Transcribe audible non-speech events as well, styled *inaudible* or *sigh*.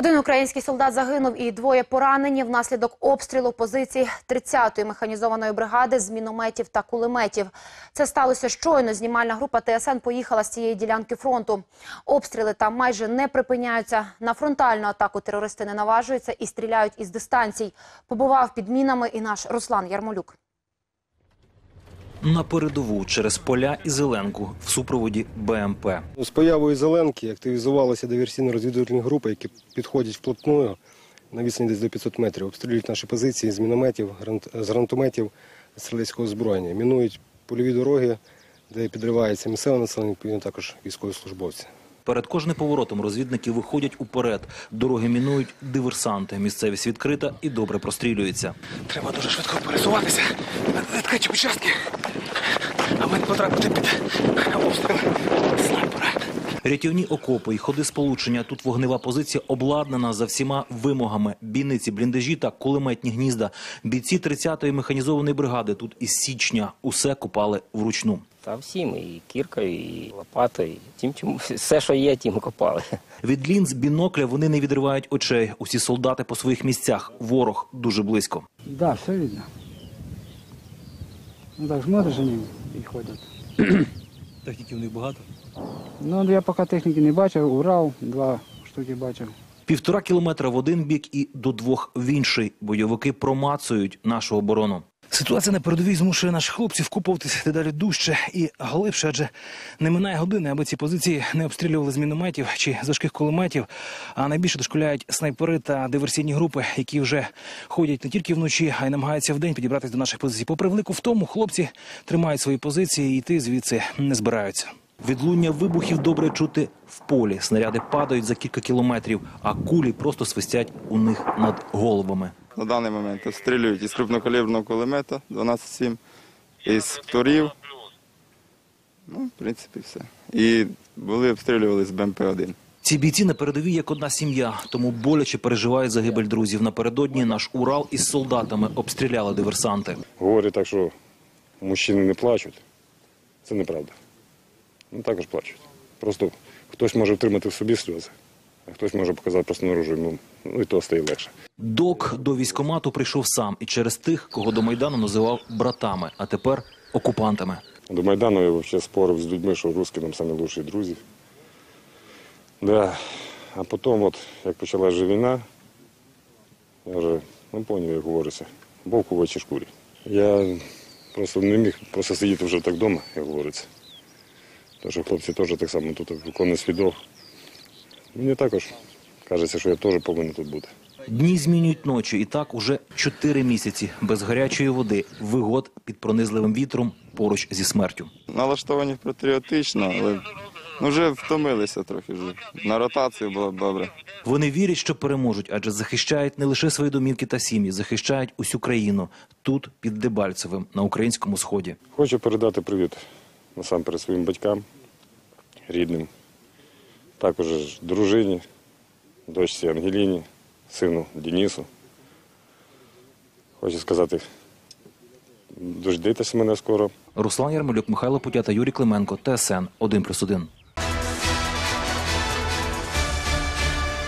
Один український солдат загинув і двоє поранені внаслідок обстрілу позицій 30-ї механізованої бригади з мінометів та кулеметів. Це сталося щойно. Знімальна група ТСН поїхала з цієї ділянки фронту. Обстріли там майже не припиняються. На фронтальну атаку терористи не наважуються і стріляють із дистанцій. Побував під мінами і наш Руслан Ярмолюк. На передову через поля і зеленку в супроводі БМП. З появою Зеленки активізувалися диверсійно-розвідувальні групи, які підходять вплотную на відстані десь до 500 метрів, обстрілюють наші позиції з мінометів, з гранатометів, стрілецького озброєння, мінують польові дороги, де підривається місцеве населення, відповідно також військовослужбовці. Перед кожним поворотом розвідники виходять уперед. Дороги мінують диверсанти. Місцевість відкрита і добре прострілюється. Треба дуже швидко пересуватися на відкриті участки, аби не потрапити під обстріл. Рятівні окопи і ходи сполучення. Тут вогнева позиція обладнана за всіма вимогами. Бійниці, бліндажі та кулеметні гнізда. Бійці 30-ї механізованої бригади тут із січня усе копали вручну. Та всім, і кіркою, і лопатою, і тим, чим все, що є, тим копали. Від лінз бінокля вони не відривають очей. Усі солдати по своїх місцях. Ворог дуже близько. Да, все видно. Ну так смотришь, они и ходят. *clears throat* Техніки в них багато. Ну, я поки техніки не бачив, Урал, два штуки бачив. Півтора кілометра в один бік і до двох в інший. Бойовики промацують нашу оборону. Ситуація на передовій змушує наших хлопців вкопуватися дедалі дужче і глибше, адже не минає години, аби ці позиції не обстрілювали з мінометів чи важких кулеметів. А найбільше дошкуляють снайпери та диверсійні групи, які вже ходять не тільки вночі, а й намагаються вдень підібратися до наших позицій. Попри велику втому, хлопці тримають свої позиції і йти звідси не збираються. Відлуння вибухів добре чути в полі. Снаряди падають за кілька кілометрів, а кулі просто свистять у них над головами. На даний момент обстрілюють із крупнокаліберного кулемета 12,7, із торів. Ну, в принципі, все. І були обстрілювали з БМП-1. Ці бійці на передовій як одна сім'я, тому боляче переживають загибель друзів. Напередодні наш Урал із солдатами обстріляли диверсанти. Говорять так, що мужчини не плачуть. Це неправда. Ну також плачуть. Просто хтось може втримати в собі сльози, хтось може показати просто наружу. Ну, ну і то стає легше. Док до військомату прийшов сам і через тих, кого до майдану називав братами, а тепер окупантами. До Майдану я взагалі спорив з людьми, що русські нам самі лучші друзі. Да. А потім, от, як почалася вже війна, я вже ну, поняв, як говориться, був в овечій шкурі. Я просто не міг просто сидіти вже так вдома, як говориться. Тому що хлопці теж так само тут виконують свій долг. Мені також кажеться, що я теж повинен тут бути. Дні змінюють ночі, і так уже чотири місяці без гарячої води, вигод під пронизливим вітром поруч зі смертю. Налаштовані патріотично, але ну, вже втомилися трохи вже. На ротацію було б добре. Вони вірять, що переможуть, адже захищають не лише свої домівки та сім'ї, захищають усю країну тут, під Дебальцевим, на українському сході. Хочу передати привіт насамперед своїм батькам, рідним, також дружині, дочці Ангеліні, сину Денісу. Хочу сказати, дождитися мене скоро. Руслан Ярмолюк, Михайло Путята, Юрій Клименко, ТСН 1+,1.